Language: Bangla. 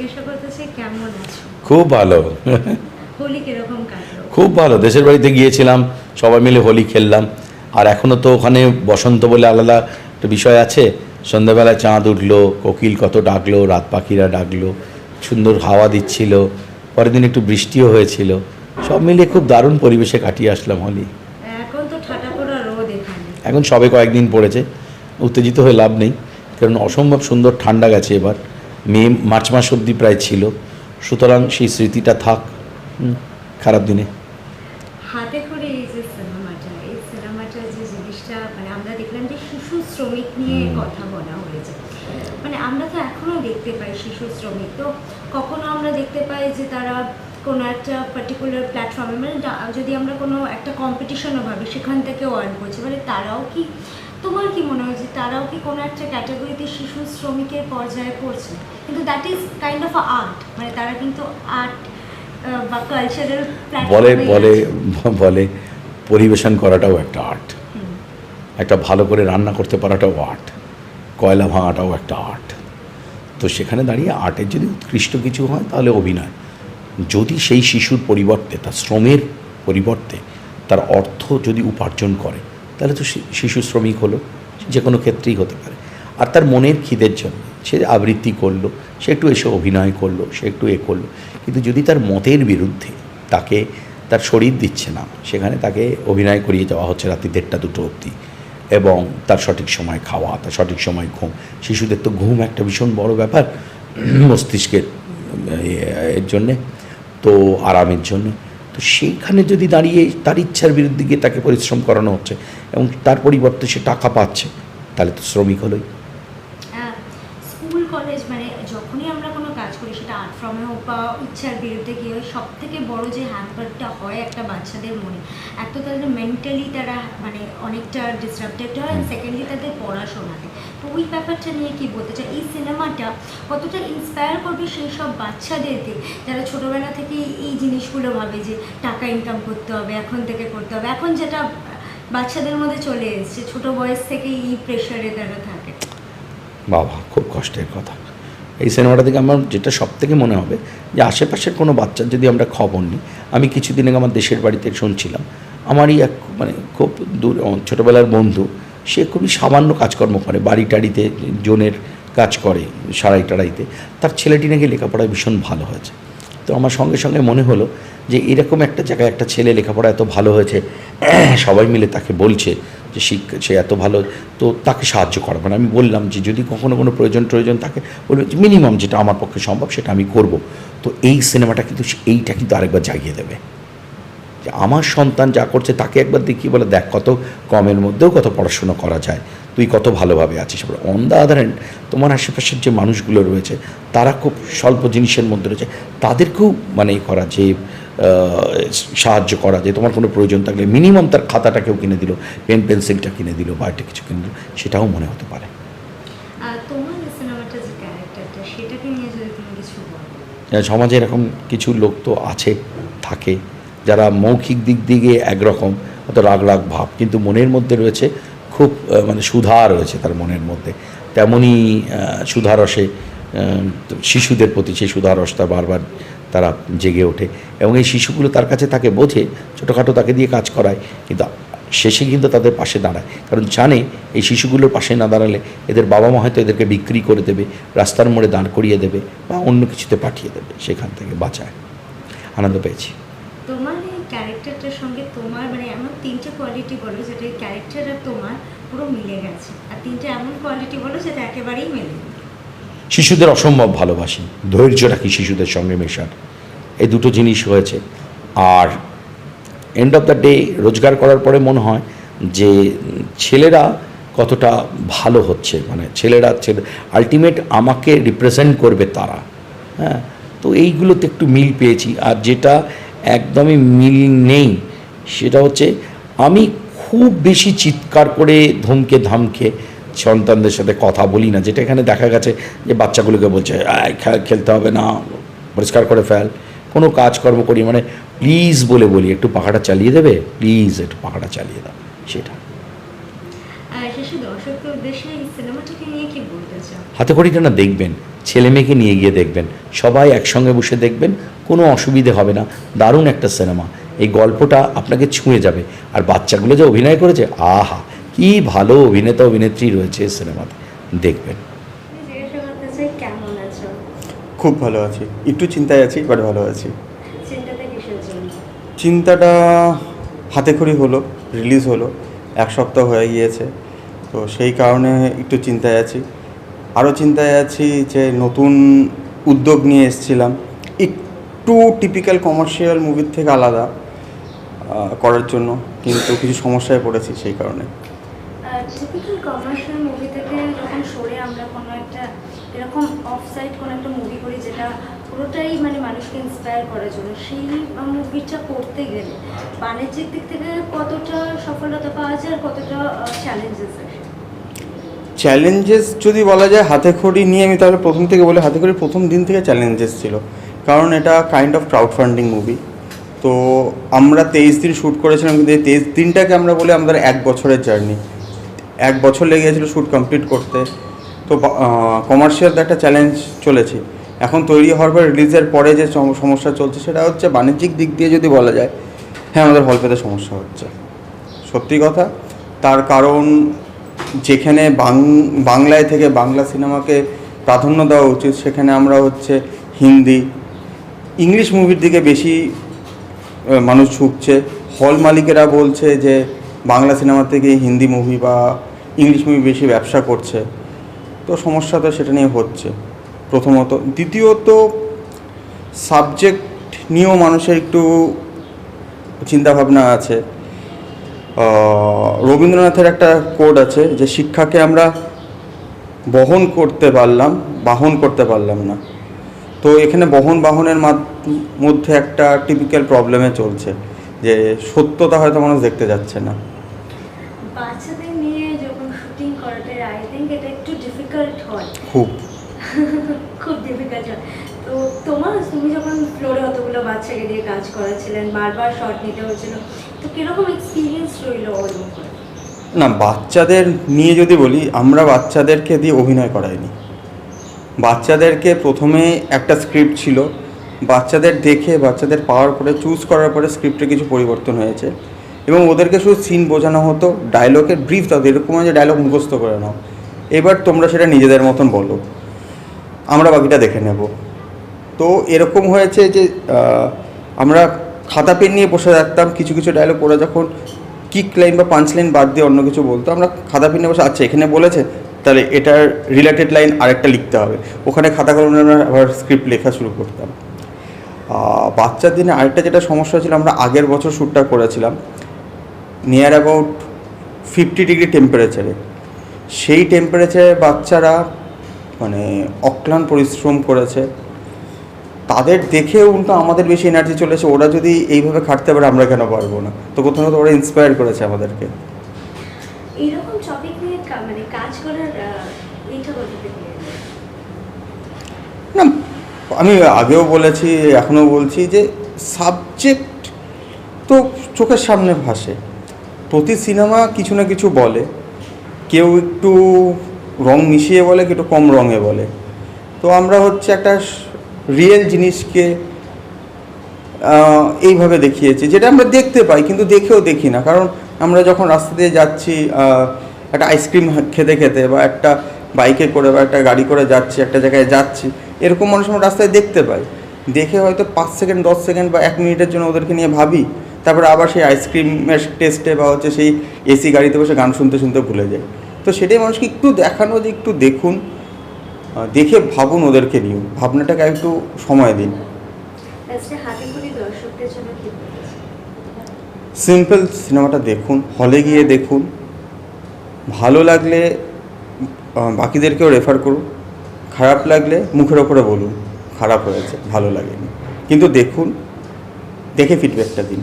জিজ্ঞাসা করতে কেমন আছো? খুব ভালো। হোলি কীরকম কাটলো? খুব ভালো। দেশের বাড়িতে গিয়েছিলাম সবাই মিলে হোলি খেললাম। আর এখনও তো ওখানে বসন্ত বলে আলাদা একটা বিষয় আছে। সন্ধ্যাবেলায় চাঁদ উঠল কোকিল কত ডাকলো রাত পাখিরা ডাকলো সুন্দর হাওয়া দিচ্ছিল পরের দিন একটু বৃষ্টিও হয়েছিল। সব মিলিয়ে খুব দারুণ পরিবেশে কাটিয়ে আসলাম হোলি। তো এখন সবে কয়েকদিন পড়েছে। উত্তেজিত হয়ে লাভ নেই কারণ অসম্ভব সুন্দর ঠান্ডা গেছে এবার। মে মার্চ মাস অবধি প্রায় ছিল। সুতরাং সেই স্মৃতিটা থাক। হুম, খারাপ দিনে। হাতে করে এই যে সিনেমাটা এই সিনেমাটা যে জিনিসটা মানে আমরা দেখলাম যে শিশু শ্রমিক নিয়ে কথা বলা হয়েছে। মানে আমরা তো এখনও দেখতে পাই শিশু শ্রমিক। তো কখনো আমরা দেখতে পাই যে তারা কোনো একটা পার্টিকুলার প্ল্যাটফর্মে মানে যদি আমরা কোনো একটা কম্পিটিশনও ভাবি সেখান থেকেও আর্ন করছে। মানে তারাও কি তোমার কি মনে হয় যে তারাও কি কোনো একটা ক্যাটাগরিতে শিশু শ্রমিকের পর্যায়ে পড়ছে? কিন্তু that is kind of art মানে তারা কিন্তু আর্ট বা কালচারাল বলে বলে বলে পরিবেশন করাটাও একটা আর্ট একটা ভালো করে রান্না করতে পারাটাও আর্ট কয়লা ভাঙাটাও একটা আর্ট তো সেখানে দাঁড়িয়ে আর্টের যদি উৎকৃষ্ট কিছু হয় তাহলে অভিনয়। যদি সেই শিশুর পরিবর্তে তার শ্রমের পরিবর্তে তার অর্থ যদি উপার্জন করে তাহলে তো শিশু শ্রমিক হলো, যে কোনো ক্ষেত্রেই হতে পারে। আর তার মনের খিদের জন্য, সে আবৃত্তি করল, সে একটু এসে অভিনয় করল, সে একটু এ করল। কিন্তু যদি তার মতের বিরুদ্ধে তাকে তার শরীর দিচ্ছে না, সেখানে তাকে অভিনয় করিয়ে যাওয়া হচ্ছে রাত্রি দেড়টা দুটো অবধি। এবং তার সঠিক সময় খাওয়া, তার সঠিক সময় ঘুম। শিশুদের তো ঘুম একটা ভীষণ বড় ব্যাপার মস্তিষ্কের এর জন্যে। তো আরামের জন্য। সেইখানে যদি দাঁড়িয়ে তার ইচ্ছার বিরুদ্ধে গিয়ে তাকে পরিশ্রম করানো হচ্ছে এবং তার পরিবর্তে সে টাকা পাচ্ছে, তাহলে তো শ্রমিক হলোই আহ, স্কুল কলেজ মানে যখনই আমরা কোনো কাজ করি হোক বা ইচ্ছার বিরুদ্ধে গিয়ে সব থেকে বড় যে হ্যাম্পারটা হয় একটা বাচ্চাদের মনে, এক তো তাদের মেন্টালি তারা মানে অনেকটা ডিস্টার্বটেড হয় অ্যান্ড সেকেন্ডলি তাদের পড়াশোনাতে। তো ওই ব্যাপারটা নিয়ে কি বলতে চাই? এই সিনেমাটা কতটা ইন্সপায়ার করবে সেই সব বাচ্চাদেরকে? যারা ছোটোবেলা থেকেই এই জিনিসগুলো ভাবে যে টাকা ইনকাম করতে হবে, এখন থেকে করতে হবে, এখন যেটা বাচ্চাদের মধ্যে চলে এসছে, ছোট বয়স থেকেই এই প্রেশারে তারা থাকে। বাবা, খুব কষ্টের কথা। এই সিনেমাটা থেকে আমার যেটা সব থেকে মনে হবে যে আশেপাশের কোনো বাচ্চার যদি আমরা খবর নিই, আমি কিছুদিন আগে আমার দেশের বাড়িতে শুনছিলাম, আমারই এক মানে খুব দূর ছোটোবেলার বন্ধু, সে খুবই সামান্য কাজকর্ম করে, বাড়ি টাড়িতে জোনের কাজ করে সারাই টাড়াইতে, তার ছেলেটি নাকি লেখাপড়ায় ভীষণ ভালো হয়েছে। তো আমার সঙ্গে সঙ্গে মনে হলো যে এরকম একটা জায়গায় একটা ছেলে লেখাপড়া এত ভালো হয়েছে, সবাই মিলে তাকে বলছে যে সে এত ভালো, তো তাকে সাহায্য করা মানে আমি বললাম যে, যদি কখনো কোনো প্রয়োজন প্রয়োজন থাকে বলবে, যে মিনিমাম যেটা আমার পক্ষে সম্ভব সেটা আমি করব। তো এই সিনেমাটা কিন্তু এইটা কিন্তু আরেকবার জাগিয়ে দেবে। যে আমার সন্তান যা করছে তাকে একবার দেখি, বলে দেখ কত কমের মধ্যেও কত পড়াশুনো করা যায়, তুই কত ভালোভাবে আছিস। অন দ্য আদার হ্যান্ড তোমার আশেপাশের যে মানুষগুলো রয়েছে, তারা খুব স্বল্প জিনিসের মধ্যে রয়েছে, তাদেরকেও মানে করা যে সাহায্য করা যে তোমার কোনো প্রয়োজন থাকলে মিনিমাম তার খাতাটাকেও কিনে দিল পেন পেন্সিলটা কিনে দিল বা একটা কিছু কিনে দিল সেটাও মনে হতে পারে। আর তোমার এই সিনেমাটা যে ক্যারেক্টারটা সেটাকে নিয়ে যদি তুমি কিছু সমাজে এরকম কিছু লোক তো আছে থাকে যারা মৌখিক দিক দিয়ে একরকম অত রাগ রাগ ভাব কিন্তু মনের মধ্যে রয়েছে খুব মানে সুধা রয়েছে তার মনের মধ্যে। তেমনই সুধারসে শিশুদের প্রতি সেই সুধারসটা বারবার তারা জেগে ওঠে এবং এই শিশুগুলো তার কাছে তাকে বোঝে, ছোটোখাটো তাকে দিয়ে কাজ করায়, কিন্তু শেষে কিন্তু তাদের পাশে দাঁড়ায়। কারণ জানে এই শিশুগুলোর পাশে না দাঁড়ালে এদের বাবা মা হয়তো এদেরকে বিক্রি করে দেবে, রাস্তার মোড়ে দাঁড় করিয়ে দেবে বা অন্য কিছুতে পাঠিয়ে দেবে, সেখান থেকে বাঁচায়। আনন্দ পেয়েছি। তোমার এই ক্যারেক্টারটার সঙ্গে তোমার মানে এমন তিনটে কোয়ালিটি বলো যেটা ক্যারেক্টার আর তোমার পুরো মিলে গেছে। আর তিনটে এমন কোয়ালিটি বলো যেটা একেবারেই শিশুদের অসম্ভব ভালোবাসি। ধৈর্য রাখি শিশুদের সঙ্গে মেশার এই দুটো জিনিস হয়েছে। আর এন্ড অফ দ্য ডে রোজগার করার পরে মনে হয় যে ছেলেরা কতটা ভালো হচ্ছে। মানে ছেলেরা ছেলে আলটিমেট আমাকে রিপ্রেজেন্ট করবে তারা। হ্যাঁ? তো এইগুলোতে একটু মিল পেয়েছি। আর যেটা একদমই মিল নেই, সেটা হচ্ছে আমি খুব বেশি চিৎকার করে ধমকে ধামকে সন্তানদের সাথে কথা বলি না যেটা এখানে দেখা গেছে যে বাচ্চাগুলোকে বলছে খেলতে হবে না পরিষ্কার করে ফেল। কোনো কাজকর্ম করি মানে প্লিজ বলে বলি একটু পাখাটা চালিয়ে দেবে? প্লিজ একটু পাখাটা চালিয়ে দাও সেটা। হাতে খড়িটা না দেখবেন ছেলে মেয়েকে নিয়ে গিয়ে দেখবেন সবাই একসঙ্গে বসে দেখবেন কোনো অসুবিধে হবে না দারুণ একটা সিনেমা। এই গল্পটা আপনাকে ছুঁয়ে যাবে আর বাচ্চাগুলো যে অভিনয় করেছে আহা! কি ভালো অভিনেতা অভিনেত্রী রয়েছে এই সিনেমাতে দেখবেন। খুব ভালো আছি। একটু চিন্তায় আছি বাট ভালো আছি। চিন্তাটা কিসের হাতে খড়ি হলো রিলিজ হলো এক সপ্তাহ হয়ে গিয়েছে। তো সেই কারণে একটু চিন্তায় আছি। আরও চিন্তায় আছি যে নতুন উদ্যোগ নিয়ে এসেছিলাম। একটু টিপিক্যাল কমার্শিয়াল মুভির থেকে আলাদা করার জন্য। কিন্তু কিছু সমস্যায় পড়েছি সেই কারণে টিপিক্যাল কমার্শিয়াল মুভি থেকে যখন সরে আমরা কোনো একটা এরকম অফ সাইড কোনো একটা মুভি করি যেটা পুরোটাই মানে মানুষকে ইন্সপায়ার করার জন্য। সেই মুভিটা করতে গেলে বাণিজ্যিক দিক থেকে কতটা সফলতা পাওয়া যায় আর কতটা চ্যালেঞ্জেস চ্যালেঞ্জেস যদি বলা যায় হাতে খড়ি নিয়ে আমি তাহলে প্রথম থেকে বলি, হাতে খড়ির প্রথম দিন থেকে চ্যালেঞ্জেস ছিল। কারণ এটা kind of crowd funding movie তো আমরা তেইশ দিন শ্যুট করেছিলাম, কিন্তু এই তেইশ দিনটাকে আমরা বলি আমাদের এক বছরের জার্নি এক বছর লেগে গেছিল শ্যুট কমপ্লিট করতে। তো কমার্শিয়াল একটা চ্যালেঞ্জ চলেছে। এখন তৈরি হওয়ার পর রিলিজের পরে যে সমস্যা চলছে সেটা হচ্ছে বাণিজ্যিক দিক দিয়ে যদি বলা যায় হ্যাঁ আমাদের হল পেতে সমস্যা হচ্ছে। সত্যি কথা, তার কারণ যেখানে বাংলায় থেকে বাংলা সিনেমাকে প্রাধান্য দেওয়া উচিত, সেখানে আমরা হচ্ছে হিন্দি, ইংলিশ মুভির দিকে বেশি মানুষ ঝুঁকছে হল মালিকেরা বলছে যে বাংলা সিনেমা থেকে হিন্দি মুভি বা ইংলিশ মুভি বেশি ব্যবসা করছে। তো সমস্যা তো সেটা নিয়ে হচ্ছে। প্রথমত। দ্বিতীয়ত সাবজেক্ট নিয়েও মানুষের একটু চিন্তাভাবনা আছে। রবীন্দ্রনাথের একটা কোড আছে যে, শিক্ষাকে আমরা বহন করতে পারলাম, বাহন করতে পারলাম না। তো এখানে বহন বাহনের মাধ- মধ্যে একটা টিপিক্যাল প্রবলেমে চলছে যে, সত্যতা হয়তো মানুষ দেখতে যাচ্ছে না বাচ্চাদের নিয়ে যখন শুটিং করাটা আই থিঙ্ক এটা একটু ডিফিকাল্ট হয় খুব। খুব ডিফিকাল্ট তো তোমার তুমি যখন ফ্লোরে অতগুলো বাচ্চাকে দিয়ে কাজ করাছিলেন বারবার শট নিতে হয়েছিল তো কীরকম এক্সপিরিয়েন্স রইল ওর না বাচ্চাদের নিয়ে যদি বলি আমরা বাচ্চাদেরকে দিয়ে অভিনয় করাইনি। বাচ্চাদেরকে প্রথমে একটা স্ক্রিপ্ট ছিল বাচ্চাদের দেখে বাচ্চাদের পাওয়ার পরে চুজ করার পরে স্ক্রিপ্টে কিছু পরিবর্তন হয়েছে। এবং ওদেরকে শুধু সিন বোঝানো হতো ডায়লগের ব্রিফ দাও এরকম যে ডায়লগ মুখস্থ করে নাও। এবার তোমরা সেটা নিজেদের মতন বলো। আমরা বাকিটা দেখে নেব। তো এরকম হয়েছে যে আমরা খাতা পেন নিয়ে বসে থাকতাম, কিছু কিছু ডায়লগ ওরা যখন কিক লাইন বা পাঞ্চ লাইন বাদ দিয়ে অন্য কিছু বলতো, আমরা খাতা পেন নিয়ে বসে আচ্ছা এখানে বলেছে, তাহলে এটার রিলেটেড লাইন আরেকটা লিখতে হবে। ওখানে খাতা কলমে আমরা আবার স্ক্রিপ্ট লেখা শুরু করতাম। বাচ্চার দিনে আরেকটা যেটা সমস্যা ছিল, আমরা আগের বছর শ্যুটটা করেছিলাম নিয়ার অ্যাবাউট ফিফটি ডিগ্রি টেম্পারেচারে সেই টেম্পারেচারে বাচ্চারা মানে অক্লান পরিশ্রম করেছে। তাদের দেখে উল্টো আমাদের বেশি এনার্জি চলেছে ওরা যদি এইভাবে খাটতে পারে আমরা কেন পারব না? তো প্রথমত ওরা ইন্সপায়ার করেছে আমাদেরকে। এইরকম টপিক নিয়ে মানে কাজ করার? না আমি আগেও বলেছি এখনও বলছি যে সাবজেক্ট তো চোখের সামনে ভাসে। প্রতি সিনেমা কিছু না কিছু বলে। কেউ একটু রং মিশিয়ে বলে, কেউ একটু কম রঙে বলে। তো আমরা হচ্ছে একটা রিয়েল জিনিসকে এইভাবে দেখিয়েছি, যেটা আমরা দেখতে পাই, কিন্তু দেখেও দেখি না। কারণ আমরা যখন রাস্তা দিয়ে যাচ্ছি একটা আইসক্রিম খেতে খেতে বা একটা বাইকে করে বা একটা গাড়ি করে যাচ্ছি, একটা জায়গায় যাচ্ছি, এরকম মানুষ আমরা রাস্তায় দেখতে পাই। দেখে হয়তো পাঁচ সেকেন্ড দশ সেকেন্ড বা এক মিনিটের জন্য ওদেরকে নিয়ে ভাবি, তারপরে আবার সেই আইসক্রিমের টেস্টে বা হচ্ছে সেই এসি গাড়িতে বসে গান শুনতে শুনতে ভুলে যায় তো সেটাই মানুষকে একটু দেখানো যে একটু দেখুন দেখে ভাবুন ওদেরকে নিয়েও ভাবনাটাকে একটু সময় দিন? সিম্পল সিনেমাটা দেখুন হলে গিয়ে দেখুন। ভালো লাগলে বাকিদেরকেও রেফার করুন। খারাপ লাগলে মুখের ওপরে বলুন খারাপ হয়েছে ভালো লাগেনি। কিন্তু দেখুন দেখে ফিডব্যাকটা দিন।